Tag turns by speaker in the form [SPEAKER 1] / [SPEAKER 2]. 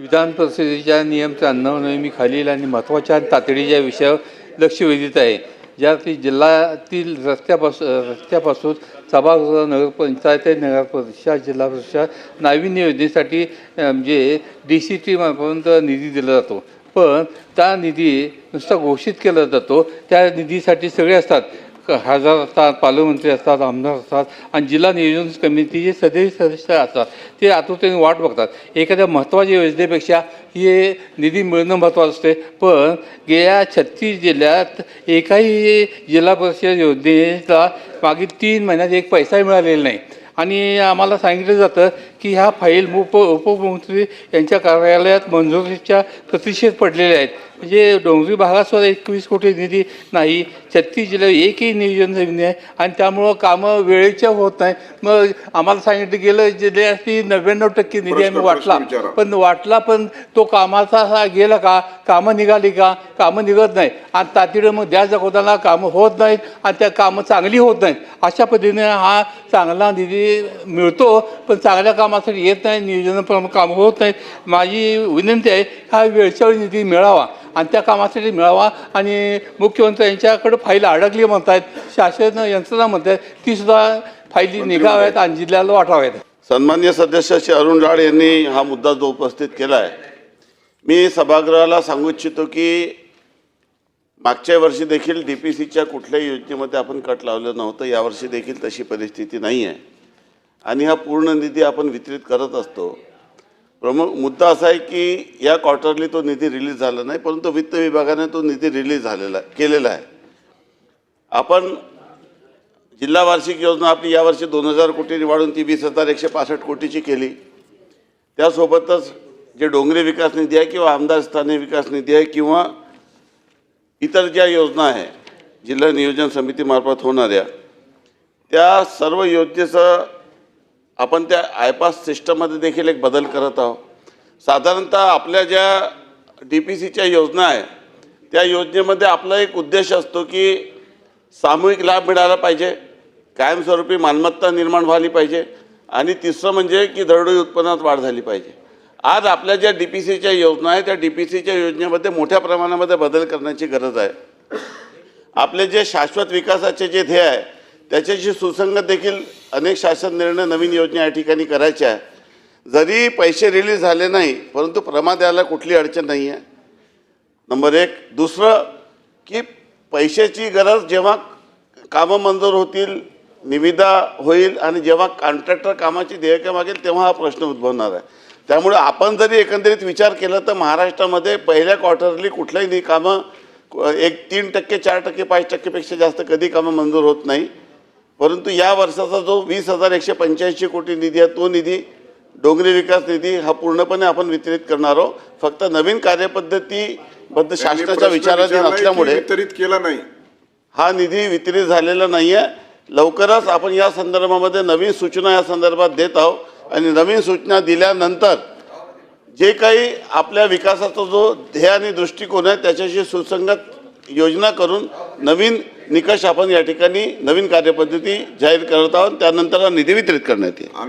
[SPEAKER 1] विधान परिषदेच्या नियम त्र्याण्णव खालील आणि महत्त्वाच्या आणि तातडीच्या विषयावर लक्ष वेधित आहे. ज्यात जिल्ह्यातील रस्त्यापासून रस्त्यापासून सभागृह नगरपंचायत ते नगर परिषद जिल्हा परिषद नाविन्य योजनेसाठी म्हणजे डी सी टी मार्फत निधी दिला जातो. पण त्या निधी नुसता घोषित केला जातो. त्या निधीसाठी सगळे असतात. खासदार असतात पालकमंत्री असतात आमदार असतात आणि जिल्हा नियोजन समितीचे सदस्य सदस्य असतात. ते आतुरतेने वाट बघतात. एखाद्या महत्त्वाच्या योजनेपेक्षा हे निधी मिळणं महत्त्वाचं असते. पण गेल्या छत्तीस जिल्ह्यात एकाही जिल्हा परिषद योजनेचा मागील तीन महिन्यात एक पैसाही मिळालेला नाही. आणि आम्हाला सांगितलं जातं की ह्या फाईल उप उपमुख्यमंत्री यांच्या कार्यालयात मंजुरीच्या प्रतिषेध पडलेल्या आहेत. म्हणजे डोंगरी भागात सुद्धा एकवीस कोटी निधी नाही. छत्तीस जिल्ह्यात एकही नियोजन नाही. आहे आणि त्यामुळं कामं वेळेच्या होत नाही. मग आम्हाला सांगितलं गेलं जिल्ह्याची नव्याण्णव टक्के निधी आम्ही वाटला. पण वाटला पण तो कामाचा गेला का? कामं निघाली का? कामं निघत नाही. आणि तातडीनं मग द्या जगवताना कामं होत नाहीत आणि त्या कामं चांगली होत नाहीत. अशा पद्धतीने हा चांगला निधी मिळतो पण चांगल्या कामासाठी येत नाही. नियोजनाप्रमाणे कामं होत नाहीत. माझी विनंती आहे हा वेळच्या वेळी निधी मिळावा. आणि त्या कामासाठी मिळावा. आणि मुख्यमंत्री यांच्याकडे फाईल अडकली म्हणतायत शासन यंत्रणा म्हणतायत ती सुद्धा फायली निघाव्यात आणि जिल्ह्याला वाटाव्यात.
[SPEAKER 2] सन्मान्य सदस्य श्री अरुण लाड यांनी हा मुद्दा जो उपस्थित केला आहे मी सभागृहाला सांगू इच्छितो की मागच्या वर्षी देखील डी पी सीच्या कुठल्याही योजनेमध्ये आपण कट लावलं नव्हतं. यावर्षी देखील तशी परिस्थिती नाही आहे आणि हा पूर्ण निधी आपण वितरित करत असतो. प्रमुख मुद्दा असा आहे की या क्वार्टरली तो निधी रिलीज झाला नाही परंतु वित्त विभागाने तो निधी रिलीज झालेला केलेला आहे. आपण जिल्हा वार्षिक योजना आपली यावर्षी दोन हजार कोटीने वाढून ती वीस हजार एकशे पासष्ट कोटीची केली. त्यासोबतच जे डोंगरी विकास निधी आहे किंवा आमदार स्थानिक विकास निधी आहे किंवा इतर ज्या योजना आहे जिल्हा नियोजन समितीमार्फत होणाऱ्या त्या सर्व योजनेचं आपण त्या आयपास सिस्टममध्ये देखील एक बदल करत आहोत. साधारणतः आपल्या ज्या डी पी सीच्या योजना आहे त्या योजनेमध्ये आपला एक उद्देश असतो की सामूहिक लाभ मिळाला पाहिजे कायमस्वरूपी मालमत्ता निर्माण व्हायली पाहिजे आणि तिसरं म्हणजे की दरडोई उत्पन्नात वाढ झाली पाहिजे. आज आपल्या ज्या डी पी सीच्या योजना आहे त्या डी पी सीच्या योजनेमध्ये मोठ्या प्रमाणामध्ये बदल करण्याची गरज आहे. आपले जे शाश्वत विकासाचे जे ध्येय आहे त्याच्याशी सुसंगत देखील अनेक शासन निर्णय नवीन योजना या ठिकाणी करायच्या आहे जरी पैसे रिलीज झाले नाही परंतु प्रमाद यायला कुठली अडचण नाही आहे. नंबर एक. दुसरं की पैशाची गरज जेव्हा कामं मंजूर होतील निविदा होईल आणि जेव्हा कॉन्ट्रॅक्टर कामाची देयकं मागेल तेव्हा हा प्रश्न उद्भवणार आहे. त्यामुळे आपण जरी एकंदरीत विचार केला तर महाराष्ट्रामध्ये पहिल्या क्वार्टरली कुठल्याही कामं एक तीन टक्के चार टक्के पाच टक्केपेक्षा जास्त कधी कामं मंजूर होत नाही. परंतु या वर्षाचा जो वीस हजार एकशे पंच्याऐंशी कोटी निधी आहे तो निधी डोंगरी विकास निधी हा पूर्णपणे आपण वितरित करणार आहोत. फक्त नवीन कार्यपद्धतीबद्ध शासनाच्या
[SPEAKER 3] प्रश्न
[SPEAKER 2] विचाराधीन असल्यामुळे
[SPEAKER 3] वितरित केला नाही.
[SPEAKER 2] हा निधी वितरित झालेला नाही आहे लवकरच आपण या संदर्भामध्ये नवीन सूचना या संदर्भात देत आहोत आणि नवीन सूचना दिल्यानंतर जे काही आपल्या विकासाचा जो ध्येय आणि दृष्टिकोन आहे त्याच्याशी सुसंगत योजना करून नवीन निकष आपण या ठिकाणी नवीन कार्यपद्धती जाहीर करत आहोत. त्यानंतर निधी वितरित करण्यात येईल.